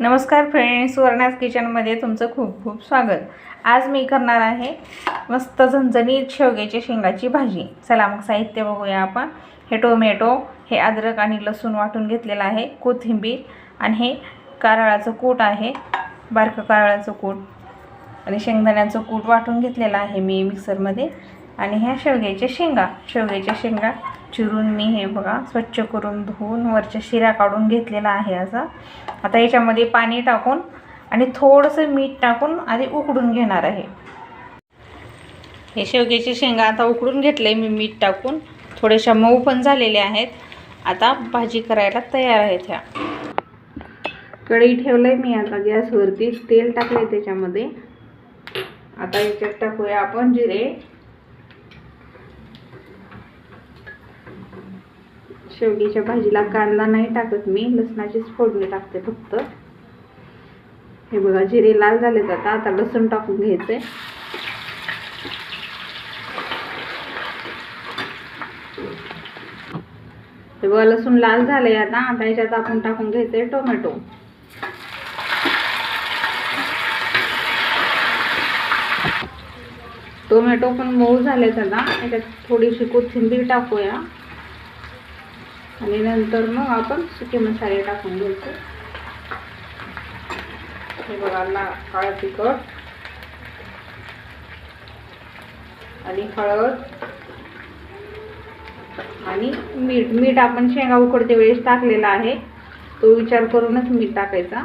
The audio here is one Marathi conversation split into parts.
नमस्कार फ्रेंड्स सुवर्णास किचनमध्ये तुमचं खूप खूप स्वागत. आज मी करणार आहे मस्त झणझणीत शेवग्याची शेंगाची भाजी. चला मग साहित्य बघूया आपण. हे टोमॅटो हे अद्रक आणि लसूण वाटून घेतलेलं आहे कोथिंबीर आणि हे कारळाचं कूट आहे बारकं कारळाचं कूट. आणि शेंगदाण्याचं कूट वाटून घेतलेलं आहे मी मिक्सरमध्ये. आणि ह्या शेवग्याच्या शेंगा. शेवग्याच्या शेंगा चिरून मी हे बघा स्वच्छ करून धुवून वरच्या शिरा काढून घेतलेला आहे असा. आता याच्यामध्ये पाणी टाकून आणि थोडंसं मीठ टाकून आधी उकडून घेणार आहे. हे शेवग्याचे शेंगा आता उकडून घेतले मी मीठ टाकून. थोड्याशा मऊ पण झालेल्या आहेत. आता भाजी करायला तयार आहेत ह्या. कढई ठेवलंय मी आता गॅसवरती. तेल टाकले त्याच्यामध्ये. आता याच्यात टाकूया आपण जिरे. शेवगीच्या भाजीला कांदा नाही टाकत मी लसणाचीच फोडणी टाकते फक्त. हे बघा जिरे लाल झालेत आता आता लसूण टाकून घ्यायचंय. हे बघा लसूण लाल झाले आता आता याच्यात आपण टाकून घ्यायचंय टोमॅटो. टोमॅटो पण मऊ झालेत आता याच्यात थोडीशी कोथिंबीर टाकूया. आणि नंतर मग आपण सुके मसाले टाकून घ्यायचे. हे बघा ना काळा तिखट. आणि हळद. आणि मीठ. मीठ आपण शेंगा उकडते वेळेस टाकलेला आहे. तो विचार करूनच मीठ टाकायचा.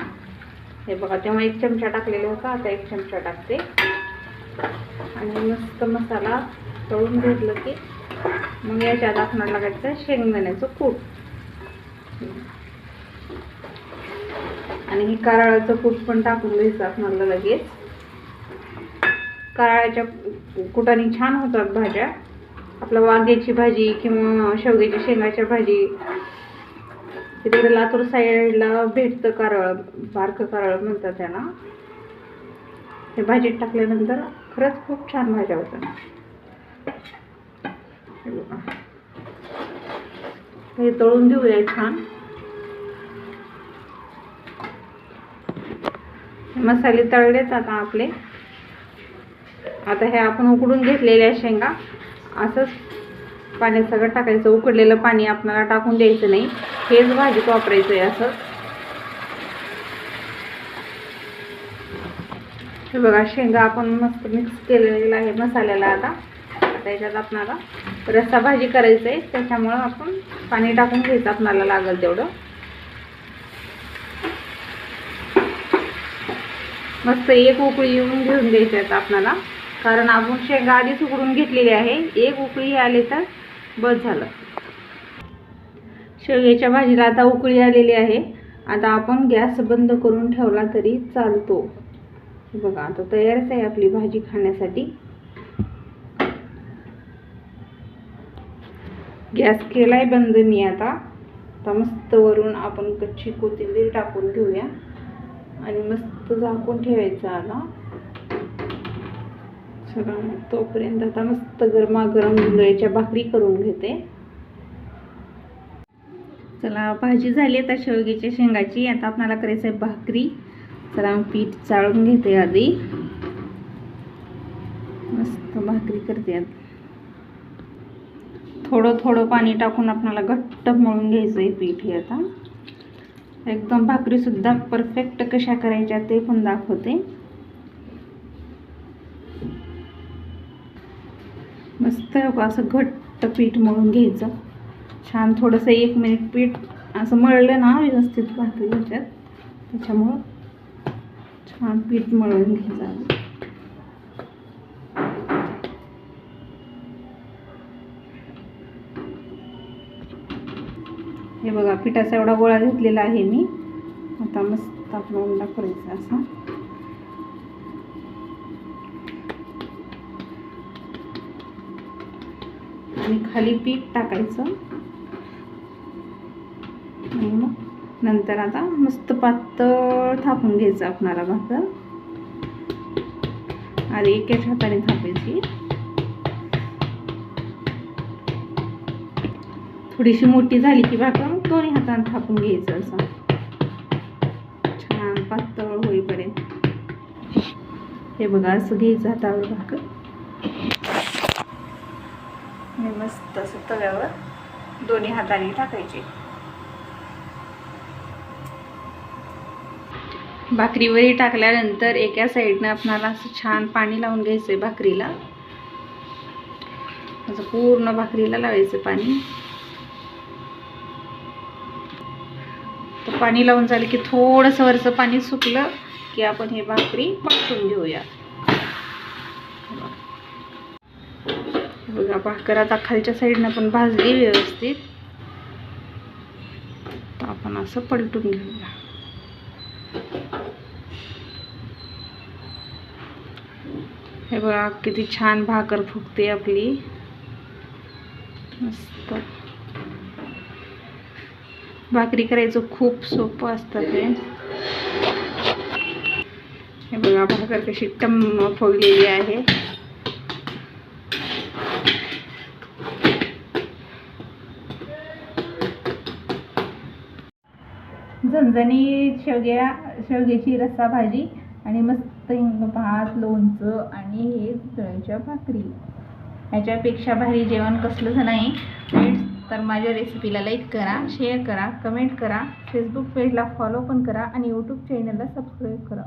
हे बघा तेव्हा एक चमचा टाकलेला होता आता एक चमचा टाकते. आणि मस्त मसाला तळून घेतलं की मग याच्यात आपणाला लागायचं शेंगदाण्याचं कूट. आणि हे कारळाचं कूट पण टाकून द्यायचं आपणाला लगेच. कराळाच्या कुटाने छान होतात भाज्या. आपलं वांग्याची भाजी किंवा शेवग्याच्या शेंगाच्या भाजी. तिकडे लातूर साईडला भेटतं कारळ बारकं कारळ म्हणतात त्याला. हे भाजीत टाकल्यानंतर खरंच खूप छान भाज्या होतात. हे बघा हे तळून घेऊया छान मसाले तळलेत आता आपले. आता हे आपण उकडून घेतलेल्या शेंगा. असंच पाण्यात सगळं टाकायचं. उकडलेलं पाणी आपल्याला टाकून द्यायचं नाही. हेच भाजीत वापरायचं आहे असं. हे बघा शेंगा आपण मस्त मिक्स केलेला आहे मसाल्याला आता. त्याच्यात आपणाला रस्सा भाजी करायचं आहे त्याच्यामुळं आपण पाणी टाकून घ्यायचं आपणाला लागेल तेवढं. मस्त एक उकळी येऊन घेऊन द्यायचं आहे आपणाला. कारण आपण शेंगा आधीच उकडून घेतलेली आहे. एक उकळी आली तर बस झालं. शेवग्याच्या भाजीला आता उकळी आलेली आहे. आता आपण गॅस बंद करून ठेवला तरी चालतो. बघा आता तयारच आहे आपली भाजी खाण्यासाठी. गॅस केला आहे बंद मी आता. आता मस्त वरून आपण कच्ची कोथिंबीर टाकून घेऊया. आणि मस्त झाकून ठेवायचं आता सगळं मग तोपर्यंत आता मस्त गरमागरम जुंधळीच्या भाकरी करून घेते. चला भाजी झाली आता शेवग्याच्या शेंगाची. आता आपणाला करायचं आहे भाकरी. चला मग पीठ चाळून घेते आधी. मस्त भाकरी करते आता. थोडं थोडं पाणी टाकून आपल्याला घट्ट मळून घ्यायचं आहे पीठ हे आता. एकदम भाकरीसुद्धा परफेक्ट कशा करायच्या ते पण दाखवते. मस्त असं घट्ट पीठ मळून घ्यायचं. छान थोडंसं एक मिनिट पीठ असं मळलं ना व्यवस्थित भाकरी ह्याच्यात. त्याच्यामुळं छान पीठ मळून घ्यायचं हे बघा पिठाचा एवढा गोळा घेतलेला आहे मी. आता मस्त आपला उंडा करायचा असा. आणि खाली पीठ टाकायचं. आणि मग नंतर आता मस्त पातळ थापून घ्यायचं आपणाला भाकर. आधी एकाच हाताने थापायची. थोडीशी मोठी झाली की भाकर. दोन्ही हाताने थापून घ्यायचं असं. छान पातळ होईपर्यंत. हे बघा असं घ्यायचं हातावर भाकर हे मस्त असं तव्यावर दोन्ही हाताने टाकायचे. भाकरीवरही टाकल्यानंतर एका साईडनं आपणाला असं छान पाणी लावून घ्यायचं आहे भाकरीला. असं पूर्ण भाकरीला लावायचं पाणी. पाणी लावून झालं की थोडंसं वरचं पाणी सुकलं की आपण हे भाकरी पाठवून घेऊया बघा भाकर आता खालच्या साईडनं पण भाजली व्यवस्थित. तर आपण असं पलटून घेऊया. हे बघा किती छान भाकर फुगते आपली. मस्त. भाकरी करायचं खूप सोपं असतं ते. हे बघा भाकर कशी टम्म फुगलेली आहे. झणझणी शेवग्या शेवग्याची रस्सा भाजी आणि मस्त हिंग भात लोणचं आणि हे तळ्याच्या भाकरी. ह्याच्यापेक्षा भारी जेवण कसलंच नाही. फ्रेंड्स तर माझ्या रेसिपीला लाईक करा शेअर करा कमेंट करा फेसबुक पेजला फॉलो पण करा आणि यूट्यूब चॅनलला सबस्क्राईब करा.